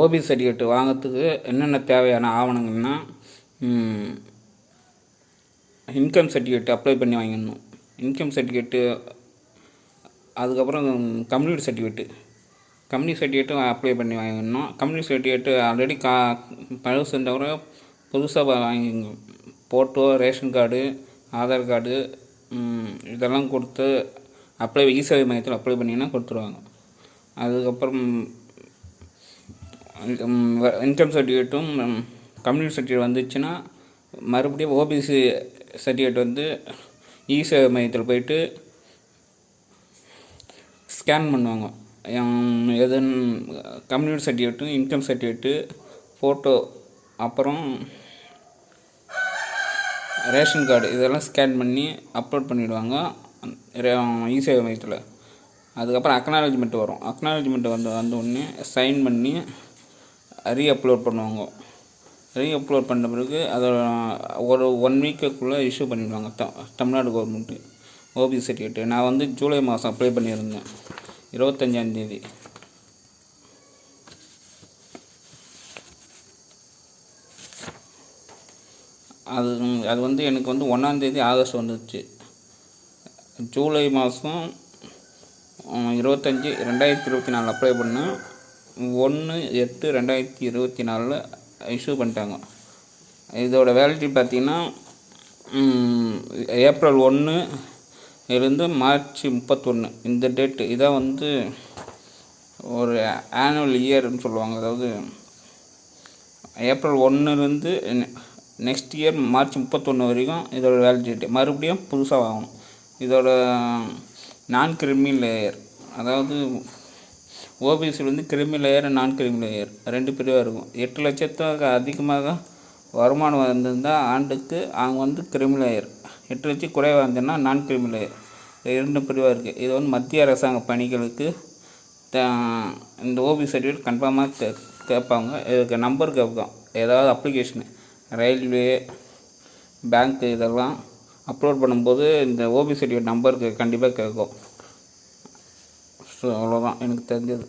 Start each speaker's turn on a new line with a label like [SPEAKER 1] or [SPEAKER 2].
[SPEAKER 1] OP certificate வாங்கிறதுக்கு என்னென்ன தேவையான ஆவணங்கள்னா இன்கம் சர்டிஃபிகேட் அப்ளை பண்ணி வாங்கிடணும். இன்கம் சர்டிஃபிகேட்டு அதுக்கப்புறம் கம்யூனிட்டி சர்டிஃபிகேட்டு கம்யூனிட்டி சர்டிஃபிகேட்டும் அப்ளை பண்ணி வாங்கிடணும். கம்யூனிட்டி சர்டிஃபிகேட்டு ஆல்ரெடி கா பழசு தவிர புதுசாக வாங்கி photo ration card Aadhaar card இதெல்லாம் கொடுத்து அப்ளை இசேவை மையத்தில் அப்ளை பண்ணிங்கன்னா கொடுத்துருவாங்க. அதுக்கப்புறம் இன்கம் சர்டிஃபிகேட்டும் கம்யூனிட்டி சர்டிஃபிகேட் வந்துச்சுன்னா மறுபடியும் ஓபிசி சர்டிஃபிகேட் வந்து இசேவை மையத்தில் போயிட்டு ஸ்கேன் பண்ணுவாங்க. எதுன்னு கம்யூனிட்டி சர்டிஃபிகேட்டும் இன்கம் சர்டிஃபிகேட்டு ஃபோட்டோ அப்புறம் ரேஷன் கார்டு இதெல்லாம் ஸ்கேன் பண்ணி அப்லோட் பண்ணிவிடுவாங்க இசேவை மையத்தில். அதுக்கப்புறம் அக்னாலஜ்மெண்ட் வரும். அக்னாலஜ்மெண்ட் வந்து வந்த உடனே சைன் பண்ணி ரீ அப்லோட் பண்ணுவாங்க. ரீ அப்லோட் பண்ண பிறகு அதை ஒரு ஒன் வீக்குக்குள்ளே இஷ்யூ பண்ணிடுவாங்க the Tamil Nadu government O B certificate நான் வந்து ஜூலை மாதம் அப்ளை பண்ணியிருந்தேன். இருபத்தஞ்சாந்தேதி அது அது வந்து எனக்கு வந்து ஒன்றாந்தேதி ஆகஸ்ட் வந்துச்சு ஜூலை மாதம் இருபத்தஞ்சி ரெண்டாயிரத்தி இருபத்தி நாலு அப்ளை பண்ணேன். ஒன்று எட்டு ரெண்டாயிரத்தி இருபத்தி நாலில் இஷ்யூ பண்ணிட்டாங்க. இதோட வேலிட்டி பார்த்தீங்கன்னா ஏப்ரல் ஒன்று இருந்து மார்ச் முப்பத்தொன்று இந்த டேட்டு இதான் வந்து ஒரு ஆனுவல் இயர்னு சொல்லுவாங்க. அதாவது ஏப்ரல் ஒன்றுலேருந்து நெக்ஸ்ட் இயர் மார்ச் முப்பத்தொன்று வரைக்கும் இதோட வேலிடிட்டி மறுபடியும் புதுசாக வாங்கணும். இதோட நான் கிரிமி லேயர் அதாவது ஓபிசி வந்து கிரிமி லேயர் நான் கிரிமி லேயர் ரெண்டு பிரிவாக இருக்கும். எட்டு லட்சத்துக்கு அதிகமாக வருமானம் வந்திருந்தால் ஆண்டுக்கு அவங்க வந்து கிரிமி லேயர் எட்டு லட்சம் குறைவாக இருந்ததுன்னா நான் கிரிமி லேயர் இரண்டு பிரிவாக இருக்குது இது வந்து மத்திய அரசாங்க பணிகளுக்கு இந்த ஓபி சர்டிஃபிகேட் கன்ஃபார்மாக கே கேட்பாங்க. இதுக்கு நம்பர் கேட்கும் ஏதாவது அப்ளிகேஷனு ரயில்வே பேங்க்கு இதெல்லாம் அப்லோட் பண்ணும்போது இந்த ஓபி சர்டிஃபிகேட் நம்பருக்கு கண்டிப்பாக கேட்கும். ஸோ அவ்வளோதான் எனக்கு தெரிஞ்சது.